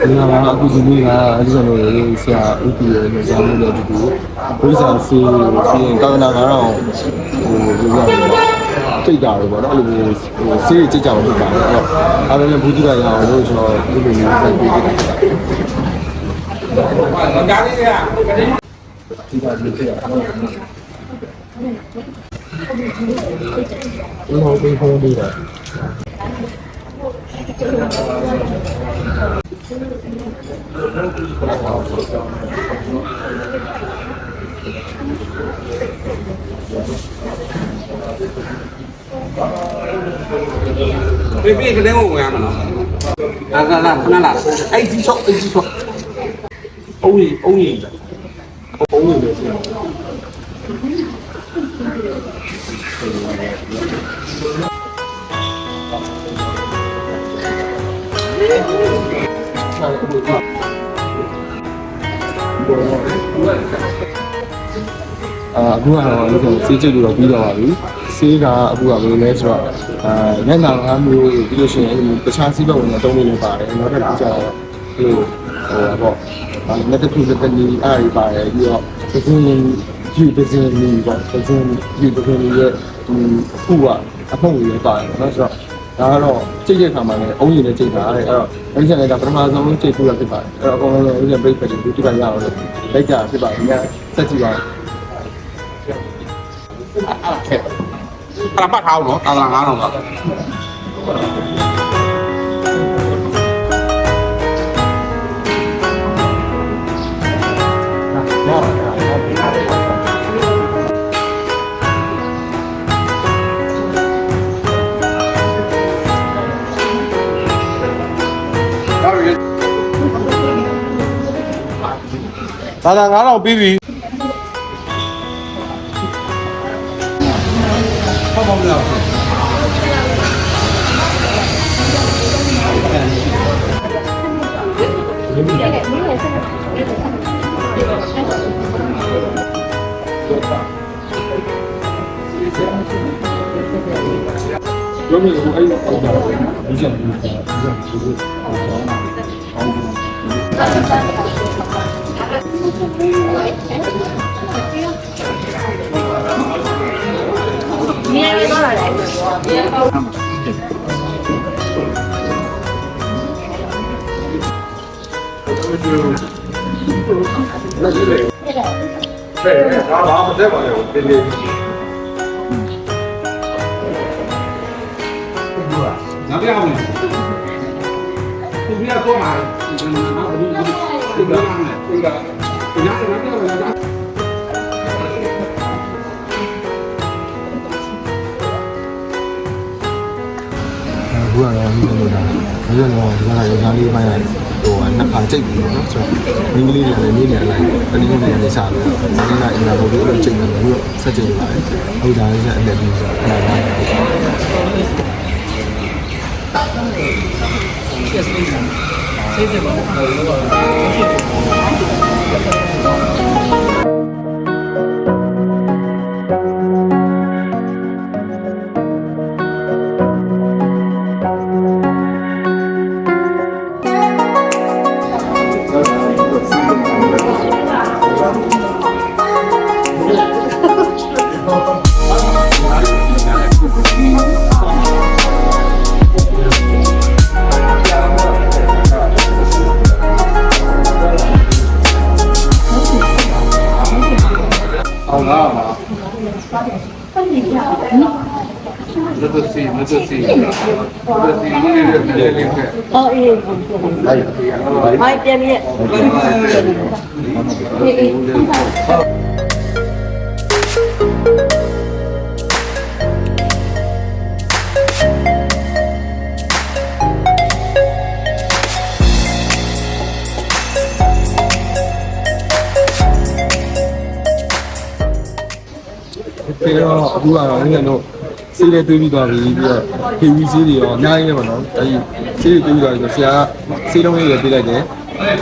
ဒီမှာအခုဒီနေ့ကအဲ့ဒီဆိုလို့ဆရာဥပ္ပရဲ့ညစာမှုလည်းဒီလိုဘုရားဆေးပြီးရင်ကာကနာကတော့ဟိုဒီလိုစိတ်တာတွေပေါ့နော်အဲ့လိုမျိုးဟိုဆေးကြိတ်ကြအောင်လုပ်ပါတယ်အဲ့တော့အားလုံးဘူးတူရရအောင်လို့ကျွန်တော်ဒီလိုမျိုးဆက်ပြီးကြည့်တာဒီကနေ့ဖြစ်ရအောင်ဒီလိုပြီးဖုန်းလေးတာပြေးပြေးကလေးကိုဝင်ရမှာနော်အာကလာ Baby, kedai mau nggak mana? Lah, lah, lah, mana lah? Eh, di shop, di shop. Only, only, only. Thank you. အာအခုကတော့လည်းစေးကျုပ်တို့တော့ပြီးတော့ပါပြီစေးကအခုကဘယ်လိုလဲဆိုတော့အာညနာ9မျိုးပြီးလို့ရှိရင်တခြားစီးပွားဝင်အတုံးလေးတွေပါတယ်နောက်တစ်ခုကျတော့ဟိုဟိုပေါ့နောက်တစ်ခုကတည်းကအားရပါတယ်ပြီးတော့ဒီစင်းယူဒီစင်းယူပေါ့ဒီစင်းယူဒီစင်းရဲ့ဟိုအခုကအဖို့ရပါတယ်နော်ဆိုတော့ ဒါကတော့ကြိတ်တဲ့ခါမှာလည်းအုံးရည်နဲ့ကြိတ်တာအဲ့တော့အဲ့ဒီဆက်နေတာပထမဆုံးကြိတ်ခုရဖြစ်ပါတယ်အဲ့တော့အကုန်လုံးလည်းဥစ္စာပြိတ်ဖက်တွေဒီတိကျရအောင်လို့လိုက်ကြဖြစ်ပါတယ်ညဆက်ကြည့်ပါဦးအဲ့ခက်အဲ့ပတ်ထားအောင်နော်တာလာငါးတော့ပါဒါသာ9000ပြီး 나나 나랑 비비. 여기서 아이 이제 이제 이제 nghe đó là đẹp Beh, no, no, potevano, quindi... Andiamo! Pubblicato mai! Pubblicato mai! vừa là mình rồi là bây giờ là ra này là đi mai này của nắp là chỉnh nó cho mình đi là này đi này này ta là này này sản cái này là một cái lộ trình là vừa sẽ chỉnh là ông già sẽ để mình là này Yes, please. Save the လက်သစီလက်သစီလက်သစီလေးလေးနဲ့လေးဖက်အော်အေးမိုက်ပြန်ရဲ့အေးအေး ပြီးတော့အခုကတော့ငင်းတို့စေးလေးတွေးပြီးသွားပြီပြီးတော့ heavy စေးတွေရောအများကြီးပဲပေါ့နော်အဲဒီစေးတွေတွေးပြီးသွားပြီဆိုဆရာကစေးလုံးလေးတွေပေးလိုက်တယ်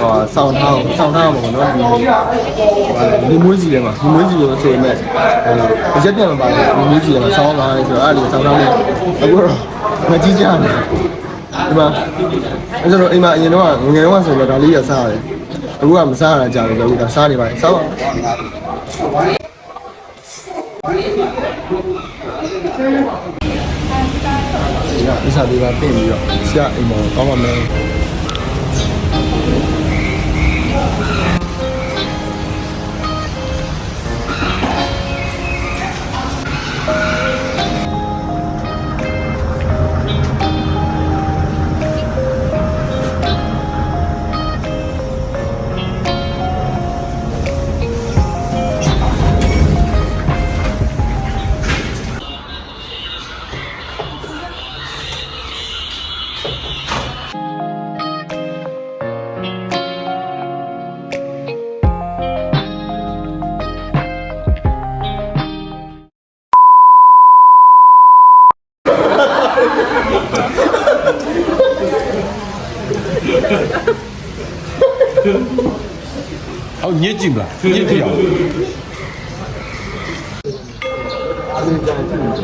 ဟောဆောင်းထားဆောင်းထားမှာပေါ့နော်ဒီဒီမွေးစီထဲမှာဒီမွေးစီကိုဆိုပေမဲ့ဟိုအရက်ပြန်မပါဘူးဒီမွေးစီထဲမှာဆောင်းလာတယ်ဆိုတော့အဲ့ဒီဆောင်းထားတယ်အခုတော့မကြည့်ကြနဲ့ဒီမှာအဲ့ဆိုတော့အိမ်မှာအရင်တော့ငငယ်တော့ဆိုတော့ဒါလေးရစားရတယ်အခုကမစားရတာကြာပြီဆိုတော့ဒါစားနေပါလေစားပါ ဒီကအစားလေးပါပြင်ပြီးတော့ဆရာအိမ်မှာကောင်းပါမယ် ။အော်ညစ်ကြည့်မလား။ညစ်ကြည့်အောင်။အဲ့ဒါကြည့်ကျွန်တော်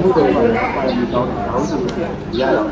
တို့ဘုရားပါရမီတော်အောင်ဆိုရအောင်